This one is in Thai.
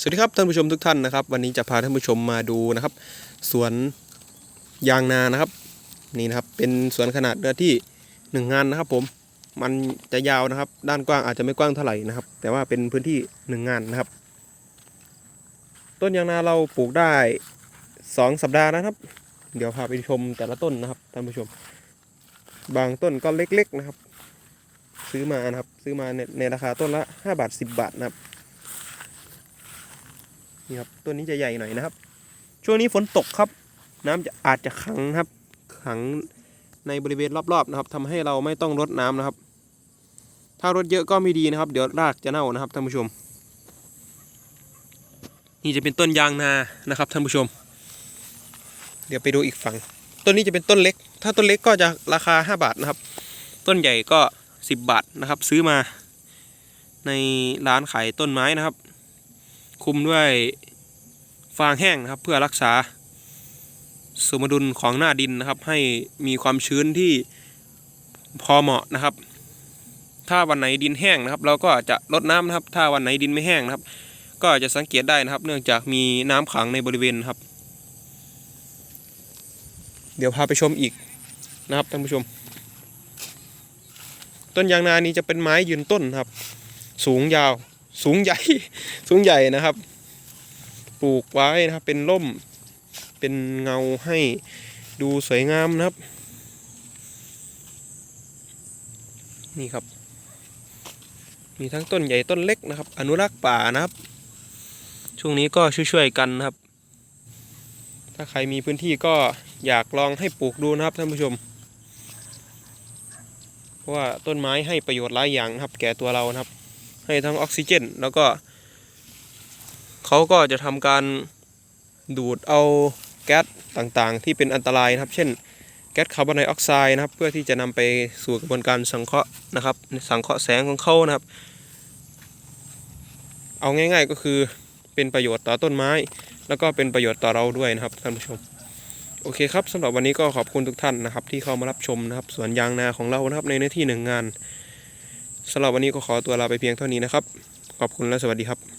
สวัสดีครับท่านผู้ชมทุกท่านนะครับ วันนี้จะพาท่านผู้ชมมาดูนะครับ สวนยางนานะครับ นี่นะครับเป็นสวนขนาดเนื้อที่หนึ่งงานนะครับ ผมมันจะยาวนะครับ ด้านกว้างอาจจะไม่กว้างเท่าไหร่นะครับ แต่ว่าเป็นพื้นที่หนึ่งงานนะครับ ต้นยางนาเราปลูกได้สองสัปดาห์นะครับ เดี๋ยวพาไปชมแต่ละต้นนะครับท่านผู้ชม บางต้นก็เล็กๆนะครับ ซื้อมานะครับ ซื้อมาในในราคาต้นละ 5 บาท 10 บาทนะครับ นี่ครับต้นนี้จะใหญ่หน่อยนะครับ ช่วงนี้ฝนตกครับ น้ำจะอาจจะขังครับ ขังในบริเวณรอบๆนะครับทำให้เราไม่ต้องรดน้ำนะครับ ถ้ารดเยอะก็ไม่ดีนะครับ เดี๋ยวรากจะเน่านะครับท่านผู้ชม นี่จะเป็นต้นยางนานะครับท่านผู้ชม เดี๋ยวไปดูอีกฝั่งต้นนี้จะเป็นต้นเล็ก ถ้าต้นเล็กก็จะราคา 5 บาทนะครับ ต้นใหญ่ก็ 10 บาทนะครับ ซื้อมาในร้านขายต้นไม้นะครับ คุมด้วยฟางแห้งนะครับ เพื่อรักษาสมดุลของหน้าดินนะครับ ให้มีความชื้นที่พอเหมาะนะครับ ถ้าวันไหนดินแห้งนะครับ เราก็จะลดน้ำนะครับ ถ้าวันไหนดินไม่แห้งนะครับ ก็จะสังเกตได้นะครับ เนื่องจากมีน้ำขังในบริเวณครับ เดี๋ยวพาไปชมอีกนะครับท่านผู้ชม ต้นยางนานี้จะเป็นไม้ยืนต้นครับ สูงยาว สูงใหญ่ สูงใหญ่นะครับ ปลูกไว้นะครับ เป็นร่ม เป็นเงาให้ดูสวยงามนะครับ นี่ครับ มีทั้งต้นใหญ่ต้นเล็กนะครับ อนุรักษ์ป่านะครับ ช่วงนี้ก็ช่วยๆกันนะครับ ถ้าใครมีพื้นที่ก็อยากลองให้ปลูกดูนะครับท่านผู้ชม เพราะว่าต้นไม้ให้ประโยชน์หลายอย่างนะครับ แก่ตัวเรานะครับ ให้ทั้งออกซิเจน แล้วก็เขาก็จะทำการดูดเอาแก๊สต่างๆ ที่เป็นอันตรายนะครับ เช่นแก๊สคาร์บอนไดออกไซด์นะครับ เพื่อที่จะนำไปสู่กระบวนการสังเคราะห์นะครับ สังเคราะห์แสงของเขานะครับ เอาง่ายๆก็คือเป็นประโยชน์ต่อต้นไม้ แล้วก็เป็นประโยชน์ต่อเราด้วยนะครับท่านผู้ชมโอเคครับสำหรับวันนี้ก็ขอบคุณทุกท่านนะครับ ที่เข้ามารับชมนะครับสวนยางนาของเรานะครับในเนื้อที่หนึ่งงาน สำหรับวันนี้ก็ขอตัวลาไปเพียงเท่านี้นะครับ ขอบคุณและสวัสดีครับ